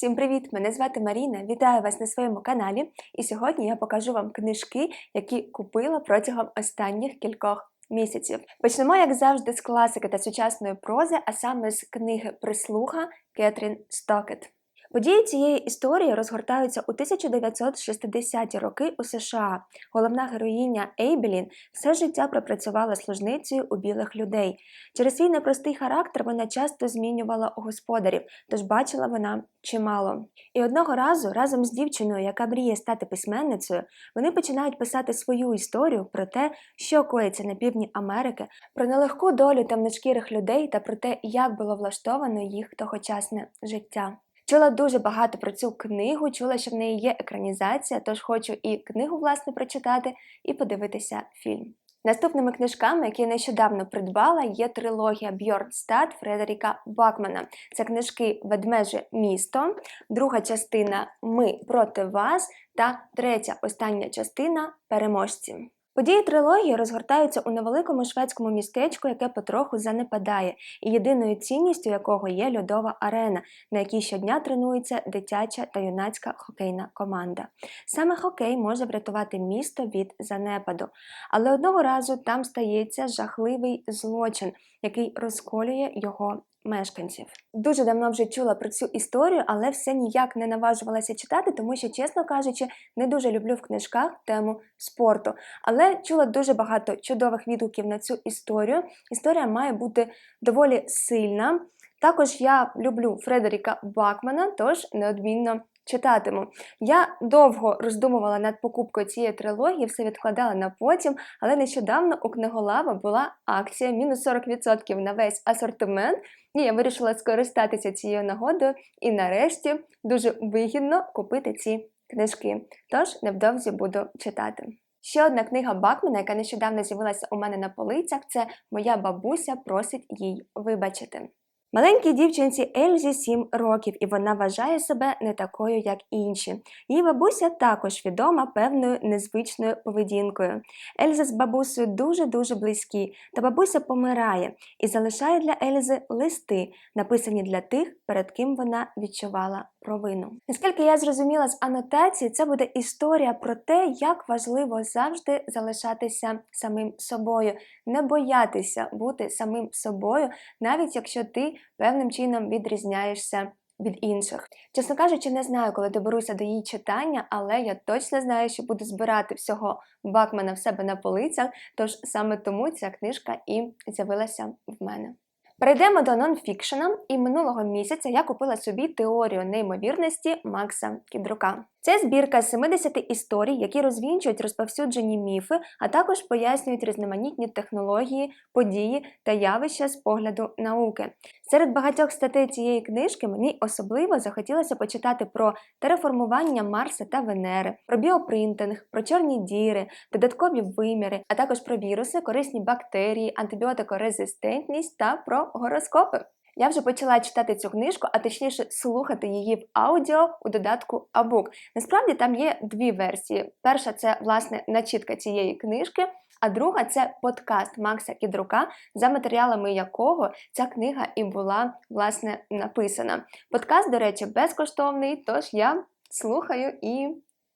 Всім привіт! Мене звати Маріна. Вітаю вас на своєму каналі. І сьогодні я покажу вам книжки, які купила протягом останніх кількох місяців. Почнемо, як завжди, з класики та сучасної прози, а саме з книги Прислуга Кетрін Стокет. Події цієї історії розгортаються у 1960-ті роки у США. Головна героїня Ейбелін все життя пропрацювала служницею у білих людей. Через свій непростий характер вона часто змінювала господарів, тож бачила вона чимало. І одного разу, разом з дівчиною, яка мріє стати письменницею, вони починають писати свою історію про те, що коїться на півдні Америки, про нелегку долю темношкірих людей та про те, як було влаштовано їх тогочасне життя. Чула дуже багато про цю книгу, чула, що в неї є екранізація, тож хочу і книгу власне прочитати, і подивитися фільм. Наступними книжками, які я нещодавно придбала, є трилогія Бьорнстад Фредеріка Бакмана. Це книжки Ведмеже місто, друга частина Ми проти вас та третя остання частина Переможці. Події трилогії розгортаються у невеликому шведському містечку, яке потроху занепадає, і єдиною цінністю якого є льодова арена, на якій щодня тренується дитяча та юнацька хокейна команда. Саме хокей може врятувати місто від занепаду, але одного разу там стається жахливий злочин, який розколює його мешканців. Дуже давно вже чула про цю історію, але все ніяк не наважувалася читати, тому що, чесно кажучи, не дуже люблю в книжках тему спорту. Але чула дуже багато чудових відгуків на цю історію. Історія має бути доволі сильна. Також я люблю Фредеріка Бакмана, тож неодмінно читатиму. Я довго роздумувала над покупкою цієї трилогії, все відкладала на потім, але нещодавно у книголава була акція мінус 40% на весь асортимент. І я вирішила скористатися цією нагодою і нарешті дуже вигідно купити ці книжки. Тож невдовзі буду читати. Ще одна книга Бакмана, яка нещодавно з'явилася у мене на полицях, це Моя бабуся просить їй вибачити. Маленькій дівчинці Ельзі 7 років, і вона вважає себе не такою, як інші. Її бабуся також відома певною незвичною поведінкою. Ельза з бабусею дуже-дуже близькі, та бабуся помирає і залишає для Ельзи листи, написані для тих, перед ким вона відчувала провину. Наскільки я зрозуміла з анотації, це буде історія про те, як важливо завжди залишатися самим собою, не боятися бути самим собою, навіть якщо ти певним чином відрізняєшся від інших. Чесно кажучи, не знаю, коли доберуся до її читання, але я точно знаю, що буду збирати всього Бакмана в себе на полицях, тож саме тому ця книжка і з'явилася в мене. Перейдемо до нонфікшена, і минулого місяця я купила собі теорію неймовірності Макса Кідрука. Це збірка 70 історій, які розвінчують розповсюджені міфи, а також пояснюють різноманітні технології, події та явища з погляду науки. Серед багатьох статей цієї книжки мені особливо захотілося почитати про тереформування Марса та Венери, про біопринтинг, про чорні діри, додаткові виміри, а також про віруси, корисні бактерії, антибіотикорезистентність та про гороскопи. Я вже почала читати цю книжку, а точніше слухати її в аудіо у додатку Абук. Насправді там є дві версії. Перша це власне начітка цієї книжки, а друга це подкаст Макса Кідрука, за матеріалами якого ця книга і була власне написана. Подкаст, до речі, безкоштовний, тож я слухаю і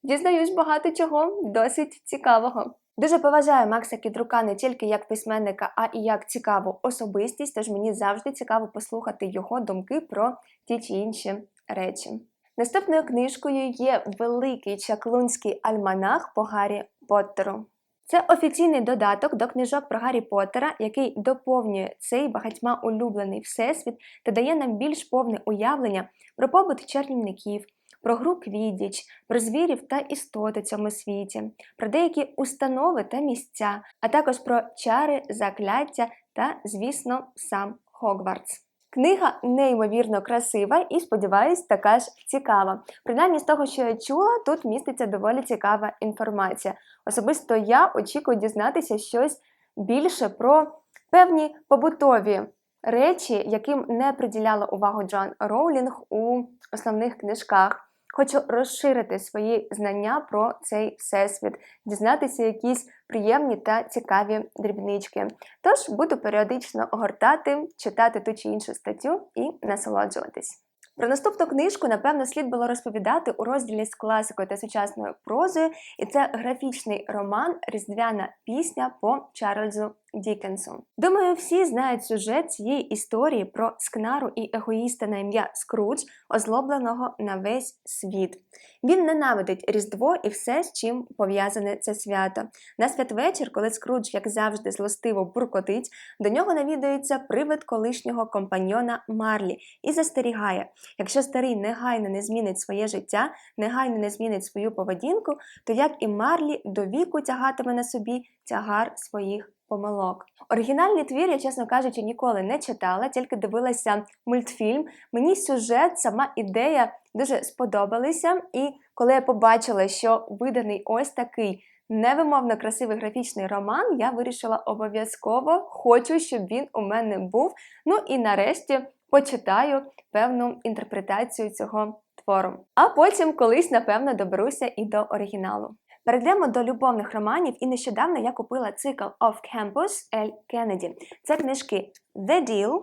дізнаюсь багато чого досить цікавого. Дуже поважаю Макса Кідрука не тільки як письменника, а і як цікаву особистість, тож мені завжди цікаво послухати його думки про ті чи інші речі. Наступною книжкою є великий чаклунський альманах по Гаррі Поттеру. Це офіційний додаток до книжок про Гаррі Поттера, який доповнює цей багатьма улюблений всесвіт та дає нам більш повне уявлення про побут чарівників, про гру квідіч, про звірів та істоти в цьому світі, про деякі установи та місця, а також про чари, закляття та, звісно, сам Хогвартс. Книга неймовірно красива і, сподіваюсь, така ж цікава. Принаймні, з того, що я чула, тут міститься доволі цікава інформація. Особисто я очікую дізнатися щось більше про певні побутові речі, яким не приділяла увагу Джоан Роулінг у основних книжках. Хочу розширити свої знання про цей всесвіт, дізнатися якісь приємні та цікаві дрібнички. Тож буду періодично огортати, читати ту чи іншу статтю і насолоджуватись. Про наступну книжку, напевно, слід було розповідати у розділі з класикою та сучасною прозою, і це графічний роман Різдвяна пісня по Чарльзу Дікенсу. Думаю, всі знають сюжет цієї історії про скнару і егоїста на ім'я Скрудж, озлобленого на весь світ. Він ненавидить Різдво і все, з чим пов'язане це свято. На святвечір, коли Скрудж, як завжди, злостиво буркотить, до нього навідується привид колишнього компаньйона Марлі і застерігає: якщо старий негайно не змінить своє життя, негайно не змінить свою поведінку, то як і Марлі до віку тягатиме на собі тягар своїх помилок. Оригінальний твір, я, чесно кажучи, ніколи не читала, тільки дивилася мультфільм. Мені сюжет, сама ідея дуже сподобалися. І коли я побачила, що виданий ось такий невимовно красивий графічний роман, я вирішила обов'язково, хочу, щоб він у мене був. Ну і нарешті почитаю певну інтерпретацію цього твору. А потім колись, напевно, доберуся і до оригіналу. Перейдемо до любовних романів, і нещодавно я купила цикл Off Campus Ель Кеннеді. Це книжки The Deal,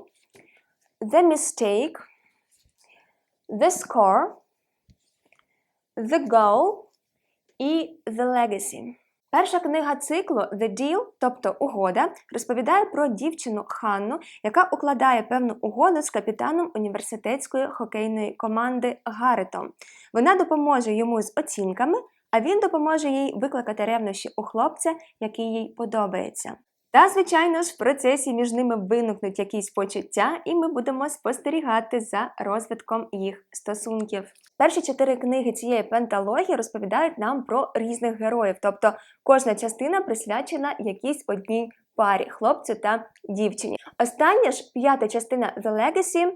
The Mistake, The Score, The Goal і The Legacy. Перша книга циклу The Deal, тобто угода, розповідає про дівчину Ханну, яка укладає певну угоду з капітаном університетської хокейної команди Гаретом. Вона допоможе йому з оцінками, а він допоможе їй викликати ревнощі у хлопця, який їй подобається. Та, звичайно ж, в процесі між ними виникнуть якісь почуття, і ми будемо спостерігати за розвитком їх стосунків. Перші чотири книги цієї пенталогії розповідають нам про різних героїв, тобто кожна частина присвячена якійсь одній парі хлопцю та дівчині. Остання ж п'ята частина The Legacy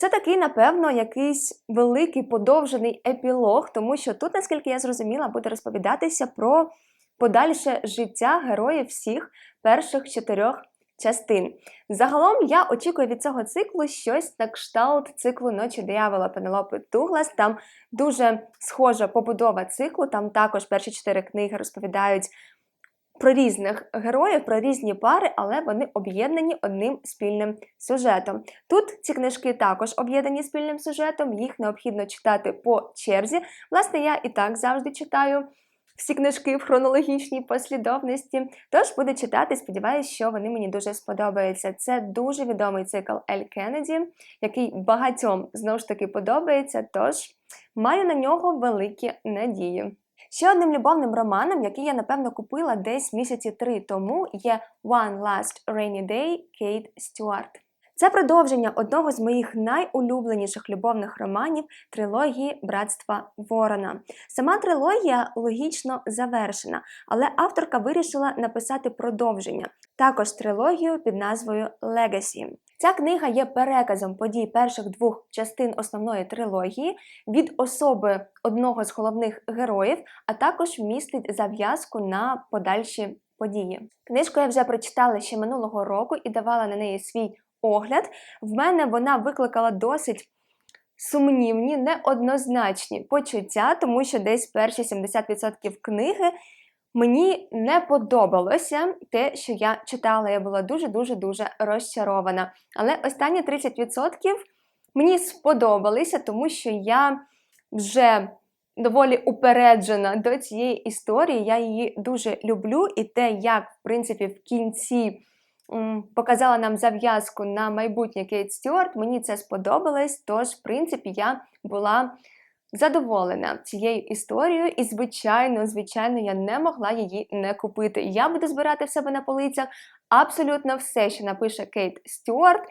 це такий, напевно, якийсь великий подовжений епілог, тому що тут, наскільки я зрозуміла, буде розповідатися про подальше життя героїв всіх перших чотирьох частин. Загалом я очікую від цього циклу щось на кшталт циклу Ночі диявола Пенелопи Дуглас. Там дуже схожа побудова циклу. Там також перші чотири книги розповідають. Про різних героїв, про різні пари, але вони об'єднані одним спільним сюжетом. Тут ці книжки також об'єднані спільним сюжетом, їх необхідно читати по черзі. Власне, я і так завжди читаю всі книжки в хронологічній послідовності. Тож буду читати, сподіваюся, що вони мені дуже сподобаються. Це дуже відомий цикл Ель Кеннеді, який багатьом знову ж таки подобається, тож маю на нього великі надії. Ще одним любовним романом, який я напевно купила десь місяці три тому, є One Last Rainy Day Кейт Стюарт. Це продовження одного з моїх найулюбленіших любовних романів трилогії Братства Ворона. Сама трилогія логічно завершена, але авторка вирішила написати продовження, також трилогію під назвою Legacy. Ця книга є переказом подій перших двох частин основної трилогії від особи одного з головних героїв, а також містить зав'язку на подальші події. Книжку я вже прочитала ще минулого року і давала на неї свій огляд. В мене вона викликала досить. Сумнівні, неоднозначні почуття, тому що десь перші 70% книги Мені не подобалося те, що я читала. Я була дуже-дуже дуже розчарована. Але останні 30% мені сподобалися, тому що я вже доволі упереджена до цієї історії. Я її дуже люблю, і те, як, в принципі, в кінці показала нам зав'язку на майбутнє Кейт Стюарт, мені це сподобалось. Тож, в принципі, я була задоволена цією історією, і, звичайно, звичайно, я не могла її не купити. Я буду збирати в себе на полицях абсолютно все, що напише Кейт Стюарт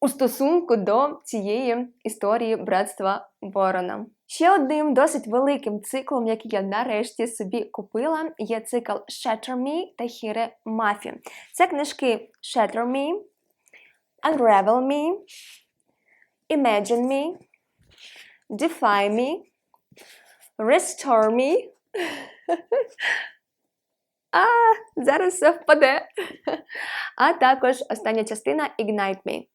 у стосунку до цієї історії братства Ворона. Ще одним досить великим циклом, який я нарешті собі купила, є цикл Shatter Me та Hire Мафі. Це книжки Shatter Me, Unravel Me, Imagine Me, Defy Me, Restore Me. А, зараз все впаде. А також остання частина Ignite Me.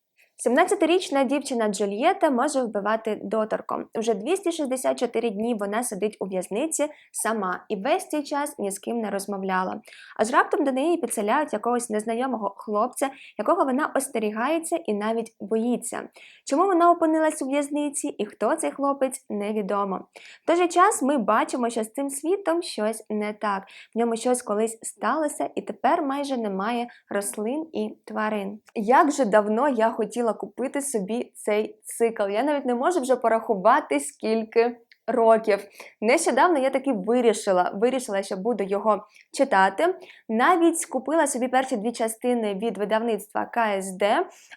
17-річна дівчина Джульєта може вбивати доторком. Вже 264 дні вона сидить у в'язниці сама і весь цей час ні з ким не розмовляла. Аж раптом до неї підселяють якогось незнайомого хлопця, якого вона остерігається і навіть боїться. Чому вона опинилась у в'язниці і хто цей хлопець, невідомо. В той же час ми бачимо, що з цим світом щось не так. В ньому щось колись сталося, і тепер майже немає рослин і тварин. Як же давно я хотіла купити собі цей цикл. Я навіть не можу вже порахувати скільки. Років. Нещодавно я таки вирішила, вирішила, що буду його читати. Навіть купила собі перші дві частини від видавництва КСД,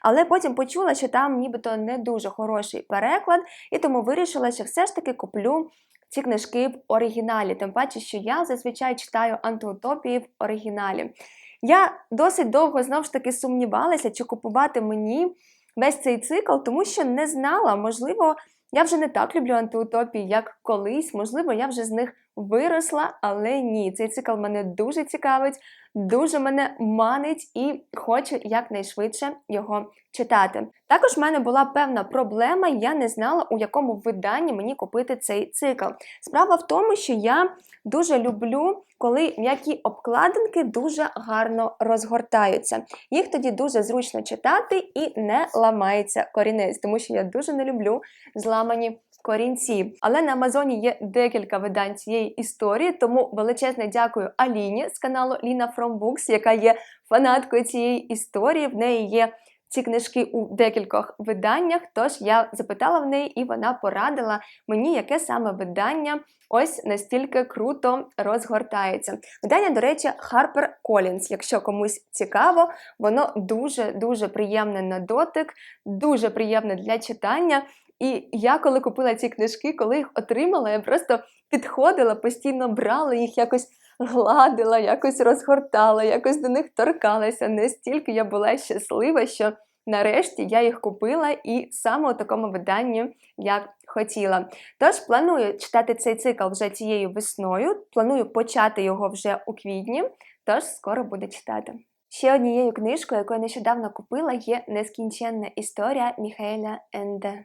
але потім почула, що там нібито не дуже хороший переклад, і тому вирішила, що все ж таки куплю ці книжки в оригіналі. Тим паче, що я зазвичай читаю антиутопії в оригіналі. Я досить довго знову ж таки сумнівалася, чи купувати мені весь цей цикл, тому що не знала, можливо, я вже не так люблю антиутопії, як колись, можливо, я вже з них виросла, але ні, цей цикл мене дуже цікавить, дуже мене манить і хочу якнайшвидше його читати. Також в мене була певна проблема, я не знала, у якому виданні мені купити цей цикл. Справа в тому, що я дуже люблю, коли м'які обкладинки дуже гарно розгортаються. Їх тоді дуже зручно читати і не ламається корінець, тому що я дуже не люблю зламані корінці. Але на Амазоні є декілька видань цієї історії, тому величезне дякую Аліні з каналу Lina From Books, яка є фанаткою цієї історії. В неї є ці книжки у декількох виданнях. Тож я запитала в неї, і вона порадила мені, яке саме видання ось настільки круто розгортається. Видання, до речі, Harper Collins. Якщо комусь цікаво, воно дуже дуже приємне на дотик, дуже приємне для читання. І я, коли купила ці книжки, коли їх отримала, я просто підходила, постійно брала їх якось. Гладила, якось розгортала, якось до них торкалася. Настільки я була щаслива, що нарешті я їх купила і саме у такому виданні, як хотіла. Тож планую читати цей цикл вже цією весною. Планую почати його вже у квітні, тож скоро буду читати. Ще однією книжкою, яку я нещодавно купила, є Нескінченна історія Міхаеля Енде.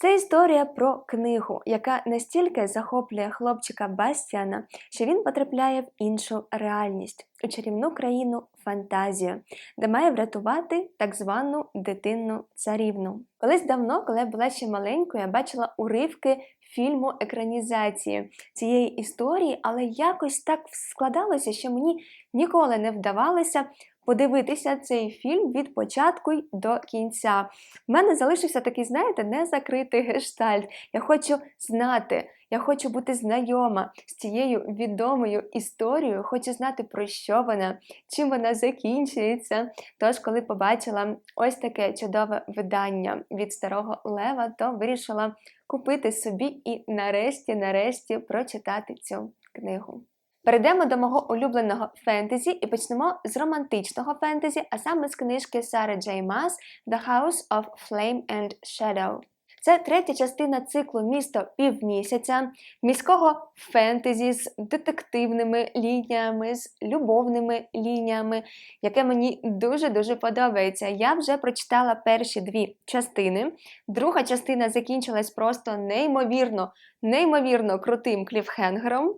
Це історія про книгу, яка настільки захоплює хлопчика Бастіана, що він потрапляє в іншу реальність у чарівну країну фантазію, де має врятувати так звану дитинну царівну. Колись давно, коли я була ще маленькою, я бачила уривки фільму екранізації цієї історії, але якось так складалося, що мені ніколи не вдавалося подивитися цей фільм від початку й до кінця. У мене залишився такий, знаєте, незакритий гештальт. Я хочу знати, я хочу бути знайома з цією відомою історією, хочу знати, про що вона, чим вона закінчується. Тож, коли побачила ось таке чудове видання від старого Лева, то вирішила купити собі і нарешті, нарешті прочитати цю книгу. Перейдемо до мого улюбленого фентезі і почнемо з романтичного фентезі, а саме з книжки Сари Джей Мас The House of Flame and Shadow. Це третя частина циклу Місто півмісяця, міського фентезі з детективними лініями, з любовними лініями, яке мені дуже-дуже подобається. Я вже прочитала перші дві частини. Друга частина закінчилась просто неймовірно, неймовірно крутим кліфхенгером.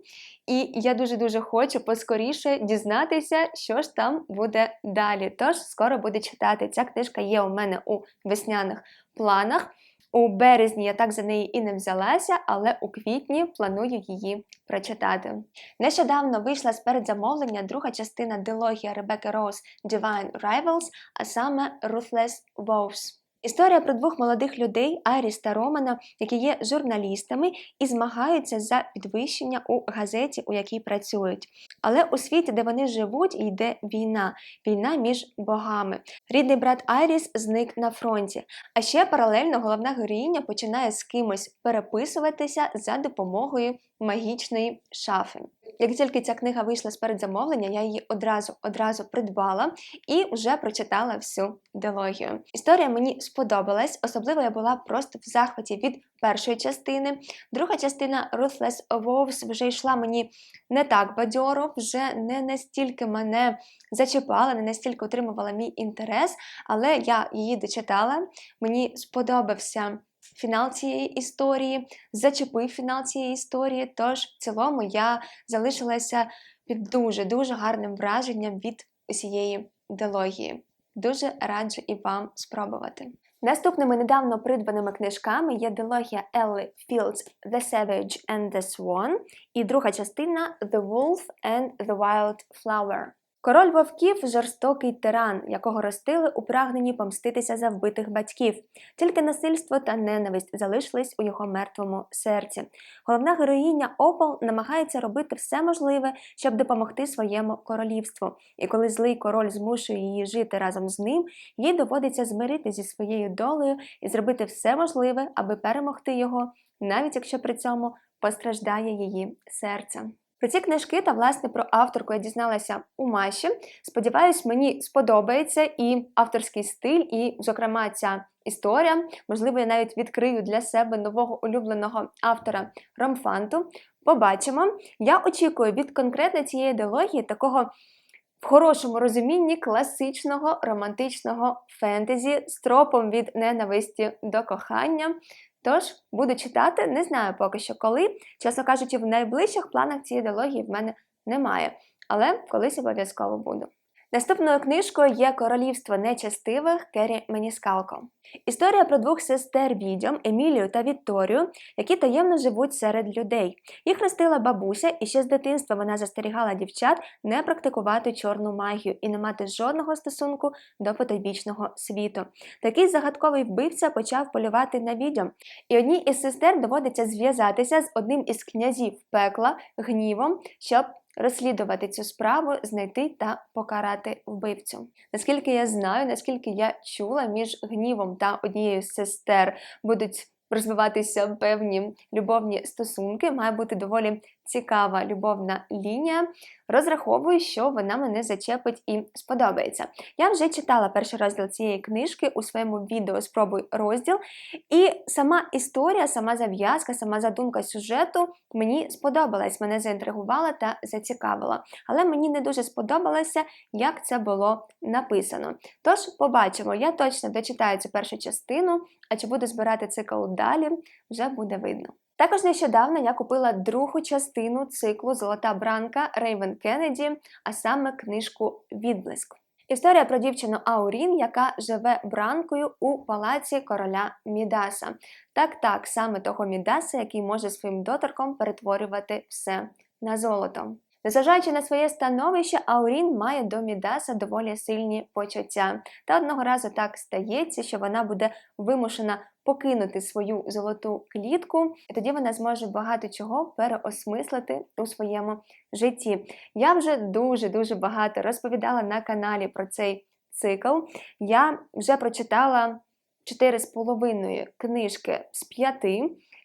І я дуже-дуже хочу поскоріше дізнатися, що ж там буде далі. Тож скоро буду читати. Ця книжка є у мене у весняних планах. У березні я так за неї і не взялася, але у квітні планую її прочитати. Нещодавно вийшла з передзамовлення друга частина дилогії Ребекки Роуз Divine Rivals, а саме Ruthless Vows. Історія про двох молодих людей, Айріс та Романа, які є журналістами і змагаються за підвищення у газеті, у якій працюють. Але у світі, де вони живуть, йде війна, війна між богами. Рідний брат Айріс зник на фронті. А ще паралельно головна героїня починає з кимось переписуватися за допомогою магічної шафи. як тільки ця книга вийшла з передзамовлення, я її одразу одразу придбала і вже прочитала всю дилогію. Історія мені сподобалась, особливо я була просто в захваті від першої частини. Друга частина Ruthless Wolves вже йшла мені не так бадьоро, вже не настільки мене зачіпала, не настільки отримувала мій інтерес, але я її дочитала. Мені сподобався фінал цієї історії, зачепив фінал цієї історії. Тож, в цілому, я залишилася під дуже-дуже гарним враженням від усієї дилогії. Дуже раджу і вам спробувати. Наступними недавно придбаними книжками є дилогія Елли Філдс The Savage and the Swan і друга частина The Wolf and the Wild Flower. Король вовків жорстокий тиран, якого ростили у прагненні помститися за вбитих батьків. Тільки насильство та ненависть залишились у його мертвому серці. Головна героїня Опал намагається робити все можливе, щоб допомогти своєму королівству. І коли злий король змушує її жити разом з ним, їй доводиться змирити зі своєю долею і зробити все можливе, аби перемогти його, навіть якщо при цьому постраждає її серце. Про ці книжки та власне про авторку я дізналася у Маші. Сподіваюсь, мені сподобається і авторський стиль, і, зокрема, ця історія. Можливо, я навіть відкрию для себе нового улюбленого автора Ромфанту. Побачимо. Я очікую від конкретно цієї ідеології такого. В хорошому розумінні класичного романтичного фентезі з тропом від ненависті до кохання. Тож буду читати, не знаю поки що коли. Чесно кажучи, в найближчих планах цієї ідеології в мене немає, але колись обов'язково буду. Наступною книжкою є Королівство нечестивих Керрі Меніскалко. Історія про двох сестер відьом Емілію та Вікторію, які таємно живуть серед людей. Їх ростила бабуся, і ще з дитинства вона застерігала дівчат не практикувати чорну магію і не мати жодного стосунку до потойбічного світу. Такий загадковий вбивця почав полювати на відьом, і одній із сестер доводиться зв'язатися з одним із князів пекла гнівом, щоб розслідувати цю справу, знайти та покарати вбивцю. Наскільки я знаю, наскільки я чула, між гнівом та однією з сестер будуть розвиватися певні любовні стосунки, має бути доволі цікава любовна лінія. Розраховую, що вона мене зачепить і сподобається. Я вже читала перший розділ цієї книжки у своєму відео Спробуй розділ. І сама історія, сама зав'язка, сама задумка сюжету мені сподобалась, мене заінтригувала та зацікавила. Але мені не дуже сподобалося, як це було написано. Тож, побачимо, я точно дочитаю цю першу частину, а чи буду збирати цикл далі, вже буде видно. Також нещодавно я купила другу частину циклу Золота бранка Рейвен Кеннеді, а саме книжку Відблиск. Історія про дівчину Аурін, яка живе бранкою у палаці короля Мідаса. Так, так, саме того Мідаса, який може своїм доторком перетворювати все на золото. Незважаючи на своє становище, Аурін має до Мідаса доволі сильні почуття. Та одного разу так стається, що вона буде вимушена покинути свою золоту клітку, і тоді вона зможе багато чого переосмислити у своєму житті. Я вже дуже-дуже багато розповідала на каналі про цей цикл. Я вже прочитала 4,5 книжки з 5.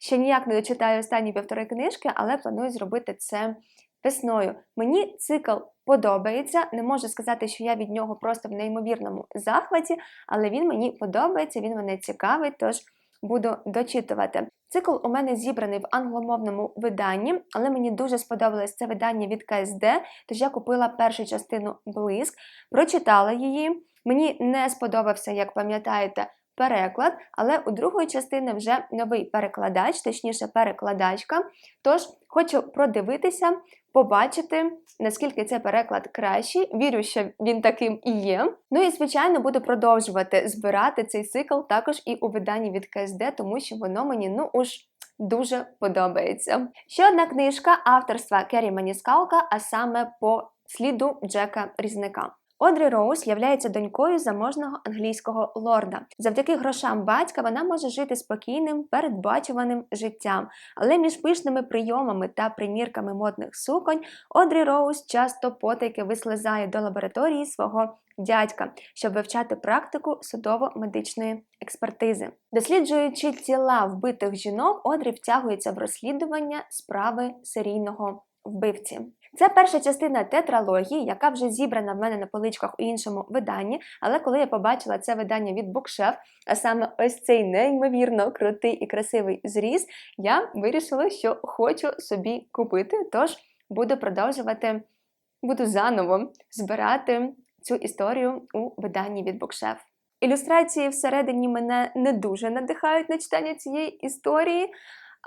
Ще ніяк не дочитаю останні півтори книжки, але планую зробити це весною. Мені цикл подобається. Не можу сказати, що я від нього просто в неймовірному захваті, але він мені подобається, він мене цікавить, тож буду дочитувати. Цикл у мене зібраний в англомовному виданні, але мені дуже сподобалось це видання від КСД, тож я купила першу частину Блиск, прочитала її. Мені не сподобався, як пам'ятаєте, переклад, але у другої частини вже новий перекладач, точніше перекладачка. Тож хочу продивитися, побачити, наскільки цей переклад кращий. Вірю, що він таким і є. Ну і, звичайно, буду продовжувати збирати цей цикл також і у виданні від КСД, тому що воно мені ну уж. Дуже подобається. Ще одна книжка авторства Керрі Маніскалка, а саме по сліду Джека Різника. Одрі Роуз являється донькою заможного англійського лорда. Завдяки грошам батька вона може жити спокійним, передбачуваним життям. Але між пишними прийомами та примірками модних суконь Одрі Роуз часто потайки вислизає до лабораторії свого дядька, щоб вивчати практику судово-медичної експертизи. Досліджуючи тіла вбитих жінок, Одрі втягується в розслідування справи серійного вбивці. Це перша частина тетралогії, яка вже зібрана в мене на поличках у іншому виданні. Але коли я побачила це видання від Букшеф, а саме ось цей неймовірно крутий і красивий зріз, я вирішила, що хочу собі купити. Тож буду продовжувати, буду заново збирати цю історію у виданні від Букшеф. Ілюстрації всередині мене не дуже надихають на читання цієї історії,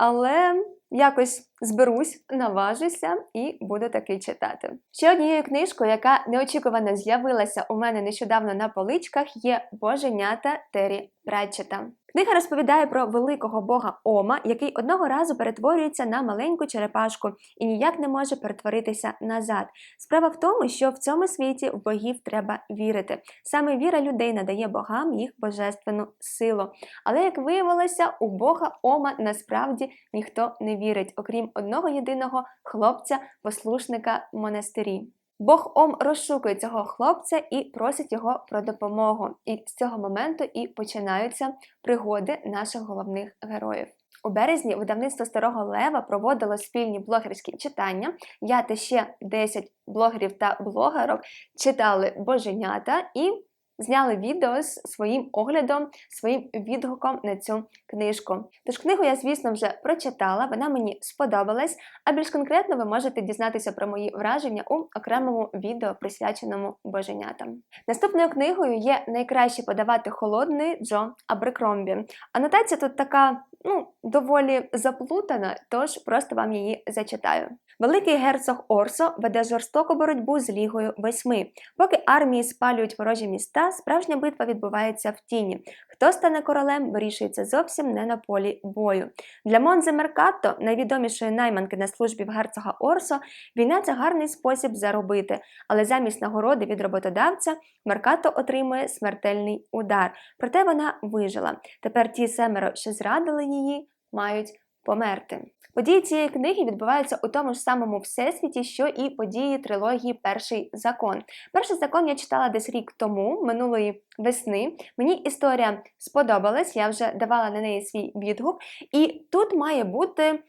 але якось зберусь, наважуся і буду таки читати. Ще однією книжкою, яка неочікувано з'явилася у мене нещодавно на поличках, є Боженята Террі Пратчета. Книга розповідає про великого бога Ома, який одного разу перетворюється на маленьку черепашку і ніяк не може перетворитися назад. Справа в тому, що в цьому світі в богів треба вірити. Саме віра людей надає богам їх божественну силу. Але як виявилося, у Бога Ома насправді ніхто не вірить, окрім одного єдиного хлопця-послушника в монастирі. Бог Ом розшукує цього хлопця і просить його про допомогу. І з цього моменту і починаються пригоди наших головних героїв. У березні видавництво Старого Лева проводило спільні блогерські читання. Я та ще 10 блогерів та блогерок читали боженята і зняли відео з своїм оглядом, своїм відгуком на цю книжку. Тож книгу я, звісно, вже прочитала, вона мені сподобалась, а більш конкретно ви можете дізнатися про мої враження у окремому відео, присвяченому боженятам. Наступною книгою є найкраще подавати холодний Джо Абрикромбі. Анотація тут така. Ну, доволі заплутана, тож просто вам її зачитаю. Великий герцог Орсо веде жорстоку боротьбу з Лігою Восьми. Поки армії спалюють ворожі міста, справжня битва відбувається в тіні. Хто стане королем, вирішується зовсім не на полі бою. Для Монзе Меркатто, найвідомішої найманки на службі в герцога Орсо, війна це гарний спосіб заробити, але замість нагороди від роботодавця Меркатто отримує смертельний удар. Проте вона вижила. Тепер ті семеро, що зрадили її, мають померти. Події цієї книги відбуваються у тому ж самому всесвіті, що і події трилогії Перший закон. Перший закон я читала десь рік тому, минулої весни. Мені історія сподобалась, я вже давала на неї свій відгук. І тут має бути,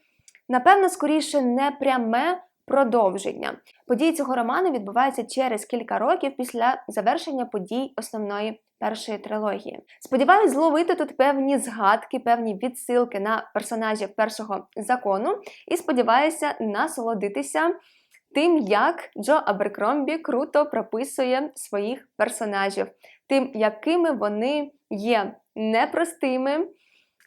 напевно, скоріше не пряме продовження. Події цього роману відбуваються через кілька років після завершення подій основної першої трилогії. Сподіваюсь, зловити тут певні згадки, певні відсилки на персонажів першого закону, і сподіваюся насолодитися. Тим, як Джо Аберкромбі круто прописує своїх персонажів, тим, якими вони є непростими,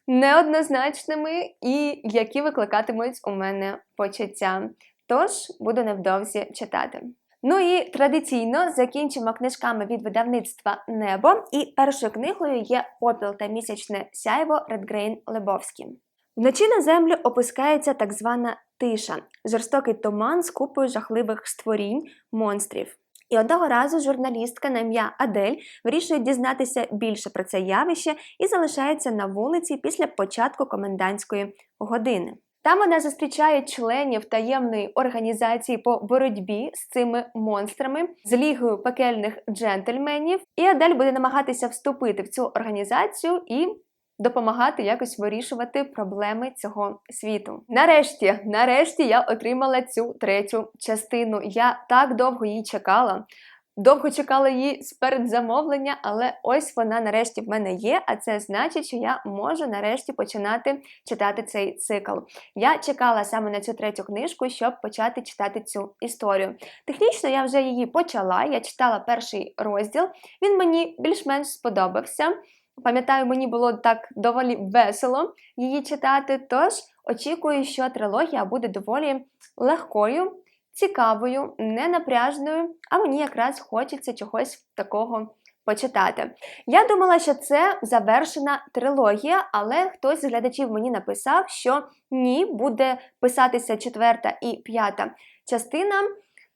неоднозначними і які викликатимуть у мене почуття. Тож буду невдовзі читати. Ну і традиційно закінчимо книжками від видавництва Небо. І першою книгою є Попіл та місячне сяйво Редгрейн Лебовські. Вночі на землю опускається так звана тиша, жорстокий туман з купою жахливих створінь, монстрів. І одного разу журналістка на ім'я Адель вирішує дізнатися більше про це явище і залишається на вулиці після початку комендантської години. Там вона зустрічає членів таємної організації по боротьбі з цими монстрами з лігою пекельних джентльменів. І Адель буде намагатися вступити в цю організацію і допомагати якось вирішувати проблеми цього світу. Нарешті, нарешті, я отримала цю третю частину. Я так довго її чекала. Довго чекала її з передзамовлення, але ось вона нарешті в мене є, а це значить, що я можу нарешті починати читати цей цикл. Я чекала саме на цю третю книжку, щоб почати читати цю історію. Технічно я вже її почала, я читала перший розділ, він мені більш-менш сподобався. Пам'ятаю, мені було так доволі весело її читати, тож очікую, що трилогія буде доволі легкою цікавою, ненапряжною, а мені якраз хочеться чогось такого почитати. Я думала, що це завершена трилогія, але хтось з глядачів мені написав, що ні, буде писатися четверта і п'ята частина.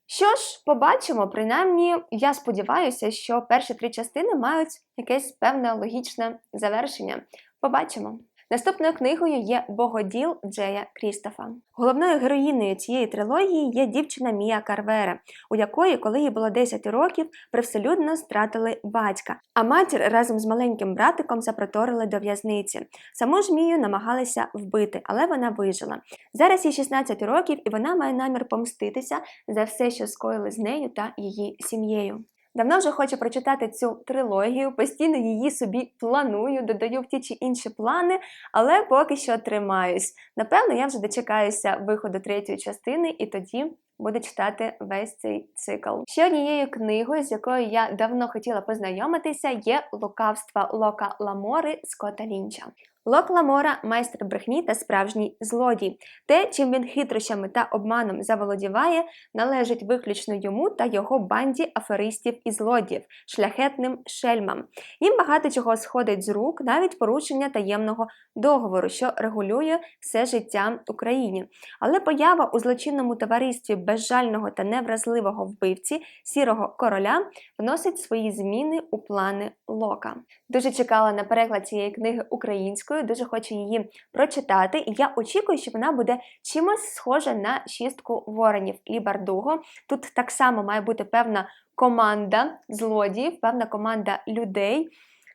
Що ж, побачимо, принаймні, я сподіваюся, що перші три частини мають якесь певне логічне завершення. Побачимо. Наступною книгою є Богоділ Джея Крістофа. Головною героїнею цієї трилогії є дівчина Мія Карвера, у якої, коли їй було 10 років, привселюдно стратили батька, а матір разом з маленьким братиком запроторили до в'язниці. Саму ж Мію намагалися вбити, але вона вижила. Зараз їй 16 років, і вона має намір помститися за все, що скоїли з нею та її сім'єю. Давно вже хочу прочитати цю трилогію, постійно її собі планую, додаю в ті чи інші плани, але поки що тримаюсь. Напевно, я вже дочекаюся виходу третьої частини і тоді буду читати весь цей цикл. Ще однією книгою, з якою я давно хотіла познайомитися, є лукавства Лока Ламори Скотта Лінча. Лок Ламора майстер брехні та справжній злодій. Те, чим він хитрощами та обманом заволодіває, належить виключно йому та його банді аферистів і злодіїв, шляхетним шельмам. Їм багато чого сходить з рук, навіть порушення таємного договору, що регулює все життя Україні. Але поява у злочинному товаристві безжального та невразливого вбивці сірого короля вносить свої зміни у плани Лока. Дуже чекала на переклад цієї книги українською, дуже хочу її прочитати, і я очікую, що вона буде чимось схожа на шістку воронів і Бардуго. Тут так само має бути певна команда злодіїв, певна команда людей.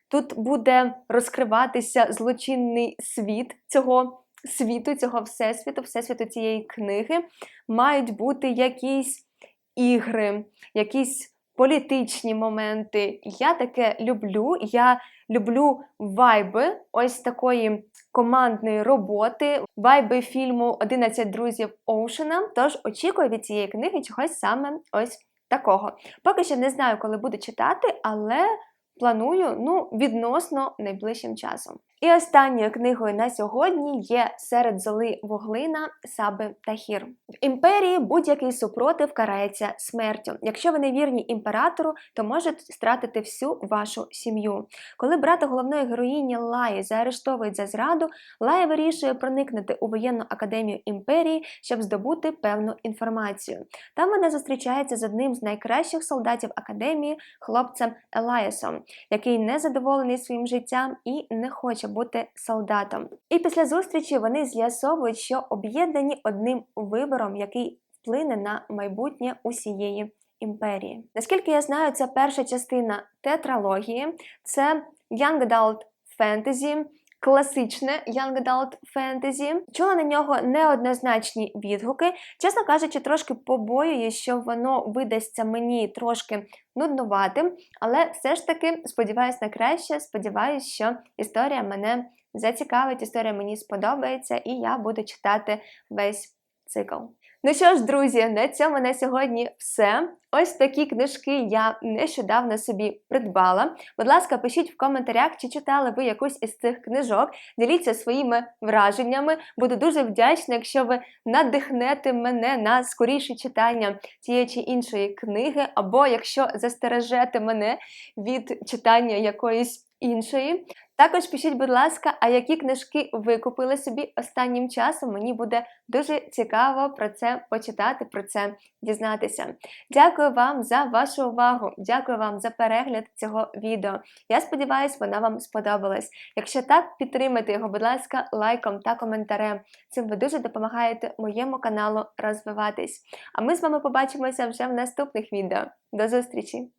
Тут буде розкриватися злочинний світ цього світу, цього всесвіту, всесвіту цієї книги. Мають бути якісь ігри, якісь політичні моменти. Я таке люблю. Я люблю вайби ось такої командної роботи, вайби фільму «11 друзів Оушена. Тож очікую від цієї книги чогось саме ось такого. Поки що не знаю, коли буду читати, але планую ну, відносно найближчим часом. І останньою книгою на сьогодні є серед золи вуглина Саби Тахір. В імперії будь-який супротив карається смертю. Якщо ви не вірні імператору, то можуть стратити всю вашу сім'ю. Коли брата головної героїні Лаї заарештовують за зраду, Лая вирішує проникнути у воєнну академію імперії, щоб здобути певну інформацію. Там вона зустрічається з одним з найкращих солдатів академії, хлопцем Елаєсом, який не задоволений своїм життям і не хоче бути солдатом. І після зустрічі вони з'ясовують, що об'єднані одним вибором, який вплине на майбутнє усієї імперії. Наскільки я знаю, це перша частина тетралогії, це Young Adult Fantasy, класичне Young Adult Fantasy. Чула на нього неоднозначні відгуки. Чесно кажучи, трошки побоююсь, що воно видасться мені трошки нуднуватим, але все ж таки сподіваюся на краще. Сподіваюся, що історія мене зацікавить, історія мені сподобається, і я буду читати весь цикл. Ну що ж, друзі, на цьому на сьогодні все. Ось такі книжки я нещодавно собі придбала. Будь ласка, пишіть в коментарях, чи читали ви якусь із цих книжок. Діліться своїми враженнями. Буду дуже вдячна, якщо ви надихнете мене на скоріше читання тієї чи іншої книги, або якщо застережете мене від читання якоїсь іншої. Також пишіть, будь ласка, а які книжки ви купили собі останнім часом? Мені буде дуже цікаво про це почитати, про це дізнатися. Дякую вам за вашу увагу. Дякую вам за перегляд цього відео. Я сподіваюся, вона вам сподобалась. Якщо так, підтримайте його, будь ласка, лайком та коментарем. Цим ви дуже допомагаєте моєму каналу розвиватись. А ми з вами побачимося вже в наступних відео. До зустрічі!